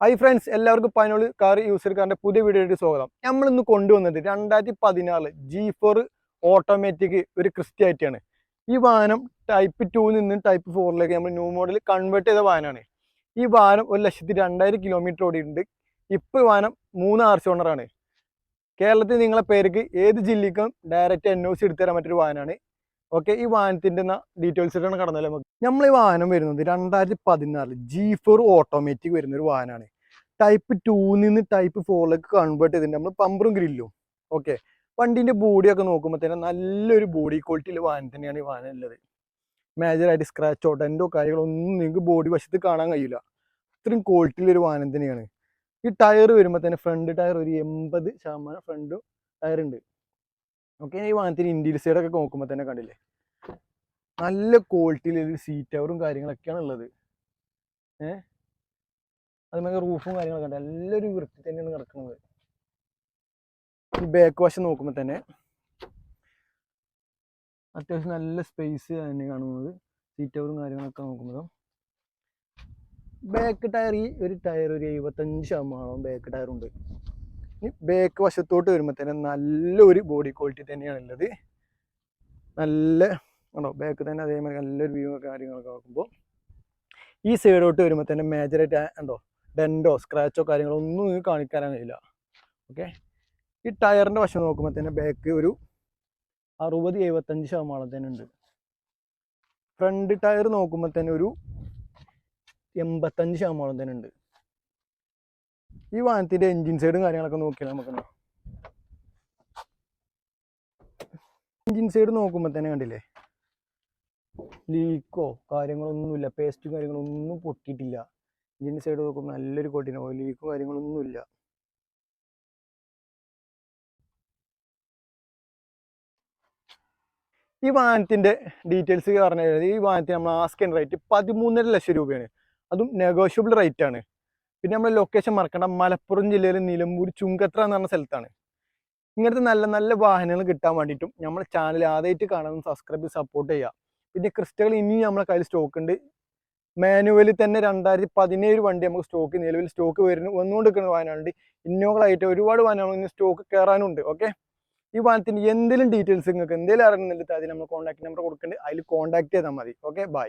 Hi friends എല്ലാവർക്കും പതിനോൾ car യൂസർക്കാരന്റെ പുതിയ വീഡിയോയിലേക്ക് സ്വാഗതം. നമ്മൾ ഇന്ന് കൊണ്ടുവന്നത് രണ്ടായിരത്തി പതിനാല് ജി ഫോർ ഓട്ടോമാറ്റിക് ഒരു ക്രിസ്ത്യായിട്ടാണ് ഈ വാഹനം ടൈപ്പ് ടൂവിൽ നിന്ന് ടൈപ്പ് ഫോറിലേക്ക് നമ്മൾ ന്യൂ മോഡൽ കൺവേർട്ട് ചെയ്ത വാഹനമാണ്. ഈ വാഹനം ഒരു ലക്ഷത്തി രണ്ടായിരം കിലോമീറ്റർ ഓടിയിട്ടുണ്ട്. ഇപ്പോൾ വാഹനം മൂന്ന് ആർച്ച് ഓണറാണ് കേരളത്തിൽ നിങ്ങളെ പേർക്ക് ഏത് ജില്ലയ്ക്കും ഡയറക്റ്റ് എൻ ഒ സി എടുത്തു തരാൻ പറ്റിയൊരു വാഹനമാണ്. ഓക്കെ ഈ വാഹനത്തിന്റെ ഡീറ്റെയിൽസിലാണ് കടന്നല്ലേ നമുക്ക്. നമ്മൾ ഈ വാഹനം വരുന്നത് രണ്ടായിരത്തി പതിനാറിൽ ജി ഫോർ ഓട്ടോമാറ്റിക് വരുന്ന ഒരു വാഹനമാണ് ടൈപ്പ് ടൂവിൽ നിന്ന് ടൈപ്പ് ഫോറിലേക്ക് കൺവേർട്ട് ചെയ്തിട്ടുണ്ട്. നമ്മൾ പമ്പറും ഗ്രില്ലും ഓക്കെ വണ്ടിന്റെ ബോഡിയൊക്കെ നോക്കുമ്പോൾ തന്നെ നല്ലൊരു ബോഡി ക്വാളിറ്റിയിൽ വാഹനം തന്നെയാണ് ഈ വാഹനം ഉള്ളത്. മേജറായിട്ട് സ്ക്രാച്ചോ ഡെന്റോ കാര്യങ്ങളൊന്നും നിങ്ങൾക്ക് ബോഡി വശത്ത് കാണാൻ കഴിയില്ല. അത്രയും ക്വാളിറ്റിയിലൊരു വാഹനം തന്നെയാണ്. ഈ ടയർ വരുമ്പോൾ തന്നെ ഫ്രണ്ട് ടയർ ഒരു എൺപത് ശതമാനം ഫ്രണ്ട് ടയർ ഉണ്ട്. ഓക്കെ ഈ വാഹനത്തിന് ഇന്ത്യയിൽ ഒക്കെ നോക്കുമ്പോൾ തന്നെ കണ്ടില്ലേ? നല്ല ക്വാളിറ്റിയിൽ ഒരു സീറ്റ് അവറും കാര്യങ്ങളൊക്കെയാണ് ഉള്ളത്. ഏഹ് അതുമാതിരി റൂഫും കാര്യങ്ങളൊക്കെ ഉണ്ട് നല്ലൊരു വൃത്തി തന്നെയാണ് കിടക്കുന്നത് ഈ ബാക്ക് വശം നോക്കുമ്പോൾ തന്നെ. അത്യാവശ്യം നല്ല സ്പേസ് തന്നെ കാണുന്നത്. സീറ്റ് അവറും കാര്യങ്ങളൊക്കെ നോക്കുമ്പോൾ ബാക്ക് ടയർ ഈ ഒരു ടയർ ഒരു എഴുപത്തഞ്ച് ശതമാനം ബാക്ക് ടയർ ഈ ബാക്ക് വശത്തോട്ട് വരുമ്പോൾ തന്നെ നല്ലൊരു ബോഡി ക്വാളിറ്റി തന്നെയാണ് ഉള്ളത്. നല്ല ഉണ്ടോ ബാക്ക് തന്നെ അതേമാതിരി നല്ലൊരു വ്യൂ കാര്യങ്ങളൊക്കെ നോക്കുമ്പോൾ ഈ സൈഡോട്ട് വരുമ്പോൾ തന്നെ മേജറായിട്ട് ഉണ്ടോ ഡെൻഡോ സ്ക്രാച്ചോ കാര്യങ്ങളോ ഒന്നും നിങ്ങൾക്ക് കാണിക്കാനും കഴിയില്ല. ഓക്കെ ഈ ടയറിന്റെ വശം നോക്കുമ്പോൾ തന്നെ ബാക്ക് ഒരു അറുപത് എഴുപത്തഞ്ച് ശതമാനം തന്നെ ഉണ്ട്. ഫ്രണ്ട് ടയർ നോക്കുമ്പോൾ തന്നെ ഒരു എൺപത്തഞ്ച് ശതമാനം തന്നെ ഉണ്ട്. ഈ വാഹനത്തിന്റെ എഞ്ചിൻ സൈഡും കാര്യങ്ങളൊക്കെ നോക്കിയാൽ നമുക്ക് എഞ്ചിൻ സൈഡ് നോക്കുമ്പോൾ തന്നെ കണ്ടില്ലേ? ലീക്കോ കാര്യങ്ങളൊന്നുമില്ല. പേസ്റ്റ് കാര്യങ്ങളൊന്നും പൊട്ടിയിട്ടില്ല. എൻജിൻ സൈഡ് നോക്കുമ്പോൾ നല്ലൊരു കൊട്ടിന് ഓയിൽ ലീക്കോ കാര്യങ്ങളൊന്നുമില്ല. ഈ വാഹനത്തിന്റെ ഡീറ്റെയിൽസ് പറഞ്ഞു കഴിഞ്ഞാൽ ഈ വാഹനത്തിന് നമ്മൾ ആസ്കിൻ റേറ്റ് പതിമൂന്നര ലക്ഷം രൂപയാണ്. അതും നെഗോഷ്യബിൾ റേറ്റ് ആണ്. പിന്നെ നമ്മൾ ലൊക്കേഷൻ മറക്കണം മലപ്പുറം ജില്ലയിലെ നിലമ്പൂർ ചുങ്കത്ര എന്ന് പറഞ്ഞ സ്ഥലത്താണ്. ഇങ്ങനത്തെ നല്ല നല്ല വാഹനങ്ങൾ കിട്ടാൻ വേണ്ടിയിട്ടും നമ്മൾ ചാനൽ ആദ്യമായിട്ട് കാണുന്ന സബ്സ്ക്രൈബ് സപ്പോർട്ട് ചെയ്യുക. പിന്നെ ക്രിസ്റ്റകൾ ഇനിയും നമ്മളെ കയ്യിൽ സ്റ്റോക്ക് ഉണ്ട്. മാനുവലിൽ തന്നെ രണ്ടായിരത്തി പതിനേഴ് വണ്ടി നമുക്ക് സ്റ്റോക്ക് നിലവിൽ സ്റ്റോക്ക് വരുന്നു വന്നുകൊണ്ടിരിക്കുന്ന വാഹനമുണ്ട് ഇന്നോകളായിട്ട് ഒരുപാട് വാഹനങ്ങൾ ഇനി സ്റ്റോക്ക് കയറാനുണ്ട് ഓക്കെ ഈ വാഹനത്തിന് എന്തെങ്കിലും ഡീറ്റെയിൽസ് നിങ്ങൾക്ക് എന്തെങ്കിലും അറിയണമെന്നുണ്ടെങ്കിൽ അതിൽ നമ്മൾ കോൺടാക്ട് നമ്പർ കൊടുക്കുന്നുണ്ട്. അതിൽ കോൺടാക്ട് ചെയ്താൽ മതി ഓക്കെ ബൈ